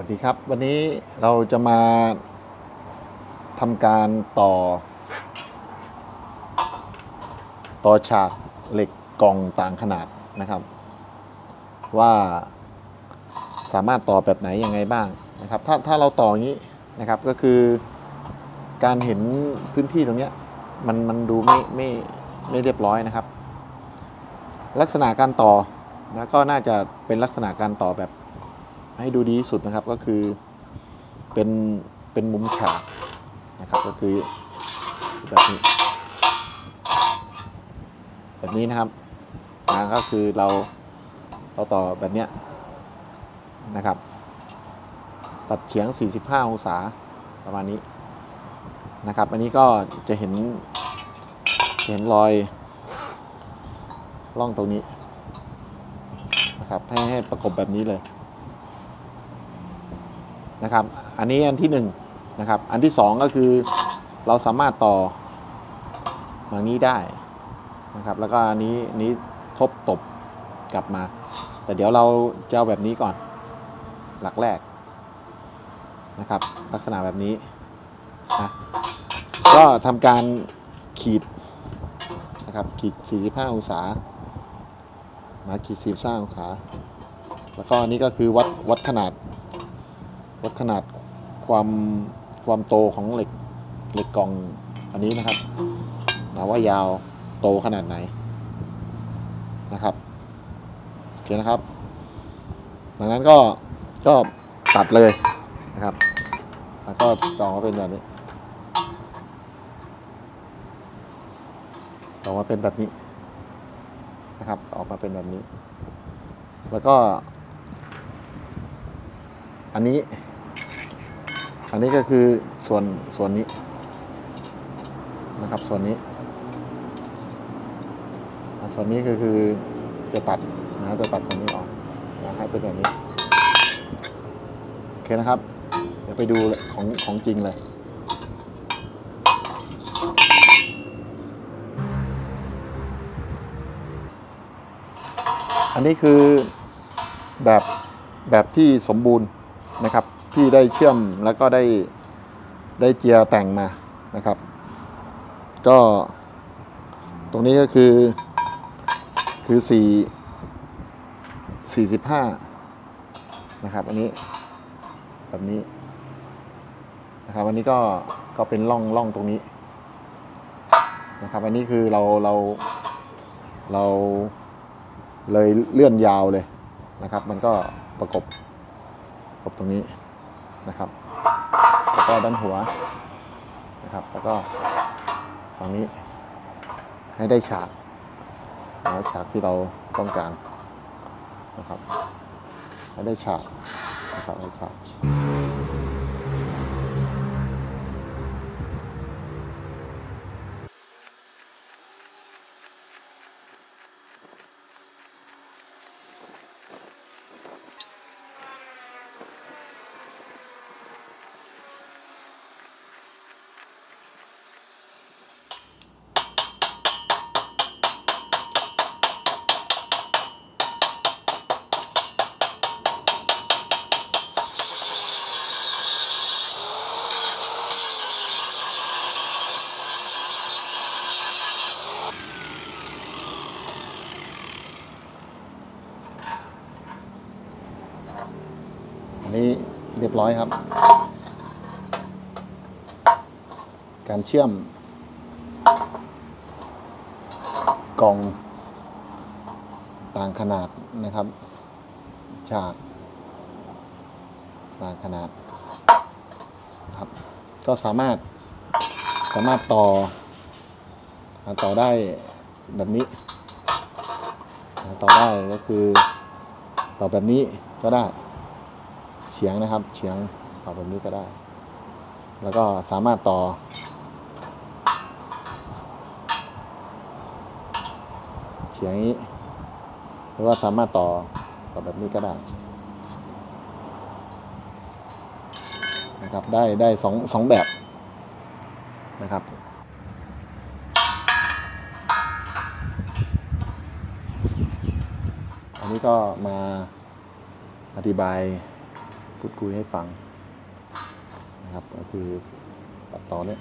วัสดีครับ วันนี้เราจะมาทำการต่อ ต่อฉากเหล็กกล่องต่างขนาดนะครับ ว่าสามารถต่อแบบไหนยังไงบ้างนะครับ ถ้าถ้าเราต่ออย่างนี้นะครับก็คือการเห็นพื้นที่ตรงนี้มันมันดูไม่ไม่ไม่เรียบร้อยนะครับ ลักษณะการต่อนะก็น่าจะเป็นลักษณะการต่อแบบ ให้ดูดีที่สุดนะครับก็คือเป็นเป็นมุมฉากนะครับก็คือแบบนี้ แบบนี้นะครับนะก็คือเราเราต่อแบบเนี้ยนะครับ ตัดเฉียง 45 องศาประมาณนี้นะครับ อันนี้ก็จะเห็นจะเห็นรอยร่องตรงนี้นะครับให้ให้ประกบแบบนี้เลย นะครับ อันนี้อันที่1นงนะครับ อันที่ 2 ก็คือเราสามารถต่อมางนี้ได้นะครับ แล้วก็อันนี้นี้ทบตบกลับมา แต่เดี๋ยวเราจะเอาแบบนี้ก่อน หลักแรกนะครับ ลักษณะแบบนี้นะก็ทำการขีดนะครับขีด 45 องศา มาขีด 45 องศา แล้วก็อันนี้ก็คือวัดวัดขนาด วัดขนาดความความโตของเหล็กเหล็กกล่องอันนี้นะครับนะว่ายาวโตขนาดไหนนะครับโอเคนะครับ ดังนั้นก็ก็ตัดเลยนะครับ แล้วก็ต่อมาเป็นแบบนี้ต่อมาเป็นแบบนี้นะครับ ออกมาเป็นแบบนี้ แล้วก็ อันนี้ อันนี้ก็คือส่วนส่วนนี้นะครับส่วนนี้ ส่วนนี้ก็คือจะตัดนะจะตัดส่วนนี้ออกนะให้เป็นแบบนี้โอเคนะครับ เดี๋ยวไปดูของของจริงเลยอันนี้คือแบบแบบที่สมบูรณ์นะครับ ที่ได้เชื่อมแล้วก็ได้ได้เจียร์แต่งมานะครับ ก็ตรงนี้ก็คือคือสี่สี่สิบห้านะครับ อันนี้แบบนี้นะครับอันนี้ก็ก็เป็นร่องร่องตรงนี้นะครับ อันนี้คือเราเราเราเลยเลื่อนยาวเลยนะครับ มันก็ประกบประกบตรงนี้ นะครับแล้วก็ด้านหัวนะครับ แล้วก็ฝั่งนี้ให้ได้ฉากนะฉากที่เราต้องการนะครับให้ได้ฉากนะครับให้ฉาก เรียบร้อยครับ การเชื่อม กล่องต่างขนาดนะครับ ฉาก ต่างขนาดครับ ก็สามารถสามารถต่อ ต่อได้แบบนี้ ต่อได้ก็คือต่อแบบนี้ก็ได้ ฉียงนะครับ เฉียงต่อแบบนี้ก็ได้ แล้วก็สามารถต่อ เฉียงนี้ หรือว่าสามารถต่อต่อแบบนี้ก็ได้นะครับได้ได้สองสองแบบนะครับอันนี้ก็มาอธิบาย พูดคุยให้ฟังนะครับก็คือตัดต่อเนี่ย